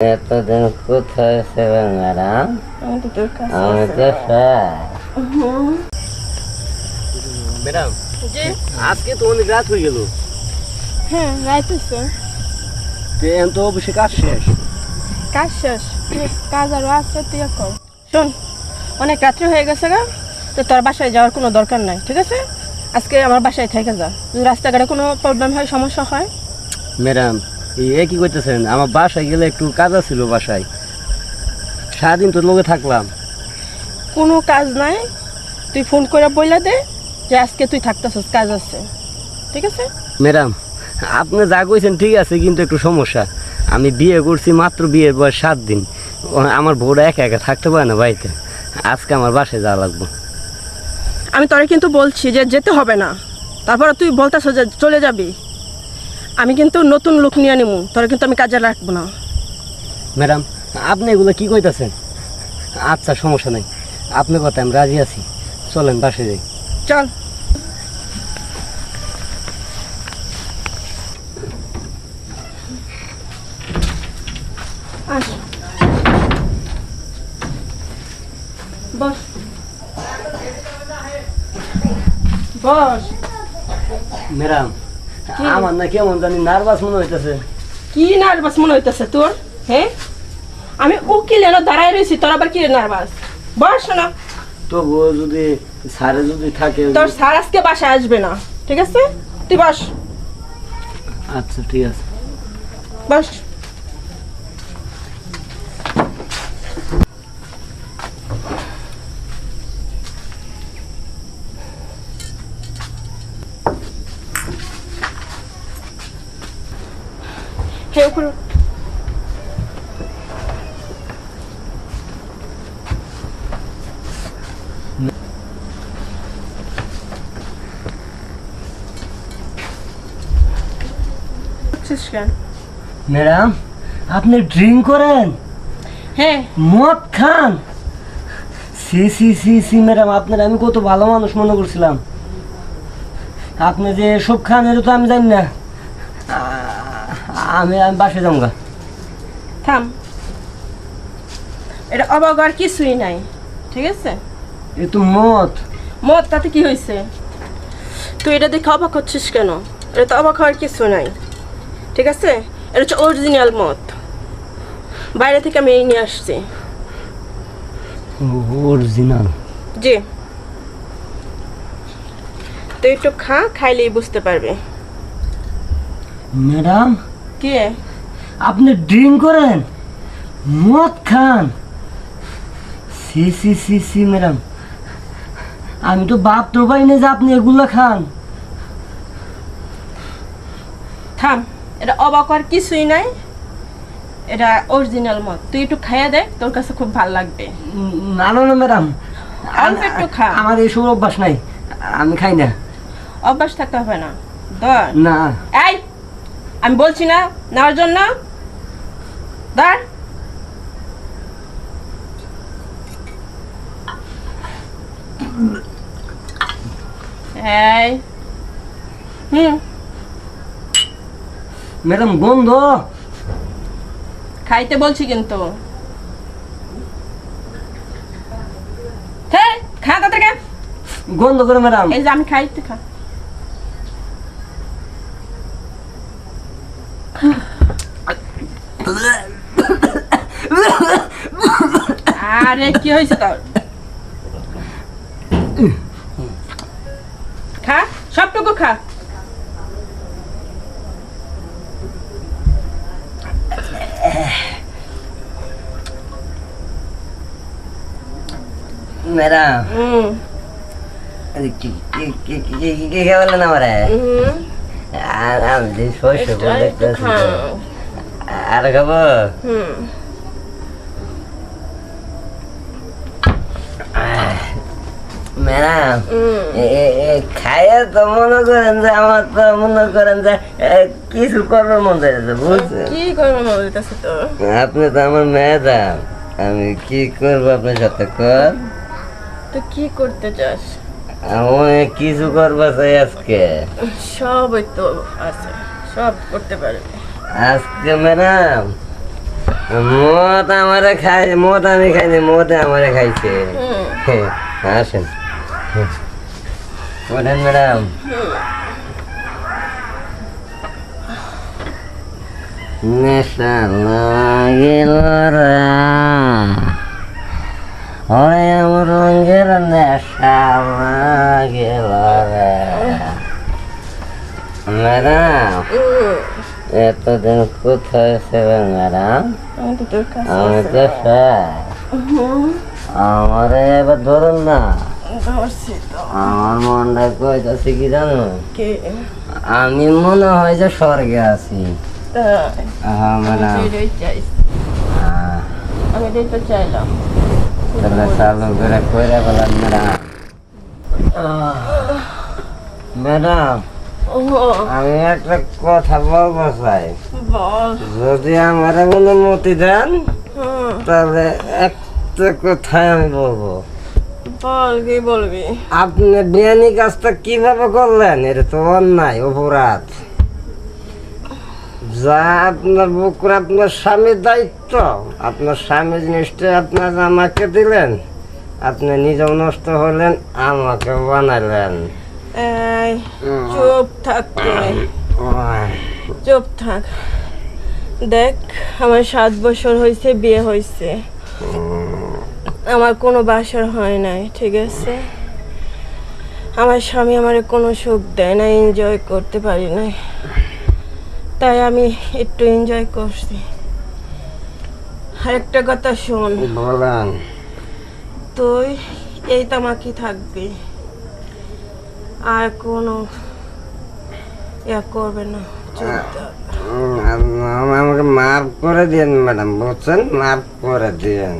এতদিন কোথায় ছিলেন ম্যাডাম? আমি তো ম্যাডাম আজকে তো অনেক রাত হয়ে গেল। হ্যাঁ এখন তো অবশ্যই কাজ শেষ। কাজ শেষ। কাজ আরও আছে তুই কর শোন অনেক রাত্রি হয়ে গেছে গা তো তোর বাসায় যাওয়ার কোনো দরকার নাই ঠিক আছে? আজকে আমার বাসায় থেকে যা। যদি রাস্তাঘাটে কোনো প্রবলেম হয় সমস্যা হয়? ম্যাডাম এই কি করতেছেন আমার বাসায় গেলে একটু কাজ ছিল বাসায়। সারাদিন তোর লোকে থাকলাম। কোনো কাজ নাই। তুই ফোন করে বইলা দে যে আজকে তুই থাকতেছিস কাজ আছে। ঠিক আছে? ম্যাডাম আপনি যা কইছেন ঠিক আছে কিন্তু একটু সমস্যা। আমি বিয়ে করছি মাত্র বিয়ের বয়স সাত দিন। আমার বউরা একা একা থাকতে পারে না বাড়িতে। আজকে আমার বাসায় যাওয়া লাগবে। আমি তোরে কিন্তু বলছি যে যেতে হবে না। তারপরে তুই বলতেছ যে চলে যাবি। আমি কিন্তু নতুন লোক নিয়ে নিমু তোরে কিন্তু আমি কাজে রাখব না। ম্যাডাম আপনি এগুলো কি কইতাছেন? আচ্ছা সমস্যা নাই। আপনার কথা আমি রাজি আছি। চলেন বাসে যাই। চল। বস বস। ম্যাডাম আমার না কেমন জানি নার্ভাস মনে হইতেছে। কি নার্ভাস মনে হইতেছে তোর? হ্যাঁ? আমি উকিল এনে দাঁড়ায় রয়েছি তোর আবার কি নার্ভাস বস না তবুও যদি স্যারে যদি থাকে তোর স্যার আজকে বাসায় আসবে না ঠিক আছে? তুই বস। আচ্ছা ঠিক আছে। বস। উঠছিস কেন? ম্যাডাম আপনি ড্রিঙ্ক করেন? হ্যাঁ। মদ খান? সি সি সি সি ম্যাডাম আপনার আমি কত ভালো মানুষ মনে করছিলাম। আপনি যে সব খান এটা তো আমি জানি না। আমি আমি বাসে যাব গা থাম। এটা অবাক আর কিছুই নাই ঠিক আছে? এ তো মদ। মদ তাতে কি হয়েছে? তুই এটা দেখে অবাক হচ্ছিস কেন? এটা তো অবাক হওয়ার কিছু নাই ঠিক আছে? এটা হচ্ছে অরিজিনাল মদ। বাইরে থেকে আমি এই নিয়ে আসছি। অরিজিনাল জি। তুই একটু খা খাইলেই বুঝতে পারবে। ম্যাডাম? কে? আপনি ড্রিঙ্ক করেন মদ খান। সি সি সি সি ম্যাডাম। আমি তো ভাবতেও পারি না যে আপনি এগুলো খান। থাম এটা অবাক আর কিছুই নাই। এটা অরিজিনাল মদ। তুই একটু খাইয়া দেখ তোর কাছে খুব ভালো লাগবে। না না না ম্যাডাম। অল্প একটু খা। আমার এইসব অভ্যাস নাই আমি খাই না। অভ্যাস থাকতে হবে না। ধর। না। এই আমি বলছি না নেওয়ার জন্য। দাঁড়। এই। হুম। ম্যাডাম গন্ধ। খাইতে বলছি কিন্তু। খা খা। গন্ধ করে ম্যাডাম। এই যে আমি খাইতে খা আরে কি হয়েছে তোর? খা সবটুকু খা। ম্যাডাম। কি বললেন আমারে? আমি শস্য আর একটু দেখতেছি খা আর খাব ম্যাডাম খাইয়ে তো মনে করেন যে আমার তো মনে করেন যে কিছু করবার মন চাইছে বুঝছেন? কি করব মনে হইতেছে তো? আপনি তো আমার ম্যাডাম আমি কি করব আপনার সাথে কর? তো কি করতে চাস? আমি কিছু করব চাই আজকে। সবই তো আছে সব করতে পারবে। আজকে ম্যাডাম মদ আমারে খাই মদ আমি খাইনি মদ আমারে খাইছে। হ্যাঁ, আসেন। ওঠেন ম্যাডাম। নেশা লাগিল ওরে আমার রঙের নেশা লাগিল রে ম্যাডাম এতদিন কোথায় ছিলেন ম্যাডাম? আমি তো আমারে এবার ধরুন না। আমার মনটা কইতাছে কি জানো? আমি মনে হয় যে স্বর্গে আছি। হ্যাঁ হ্যাঁ, আমি তো চাইলাম। তাহলে চালু করে কইরা বলেন ম্যাডাম। ম্যাডাম আমি একটা কথা বলব চাই যদি আমার অনুমতি দেন তাহলে একটা কথাই আমি বলব। বল কি বলবি? আপনি বিয়ানি কাজটা কীভাবে করলেন? এটা তো অন্যায় অপরাধ। যা আপনার বুকুর আপনার স্বামীর দায়িত্ব। আপনার স্বামী জিনিসটা আপনার আমাকে দিলেন আপনি নিজেও নষ্ট হলেন আমাকে বানাইলেন এই চুপ থাক তুই চুপ থাক দেখ আমার সাত বছর হয়েছে বিয়ে হয়েছে আমার কোনো বাসর হয় নাই ঠিক আছে? আমার স্বামী আমার কোনো সুখ দেয় না এনজয় করতে পারি নাই তাই আমি একটু এনজয় করছি আরেকটা কথা শোন তুই এই তামাকি থাকবি আর কোনো ইয়া করবে না থাক। আমাকে মাফ করে দিন ম্যাডাম বলছেন মাফ করে দিন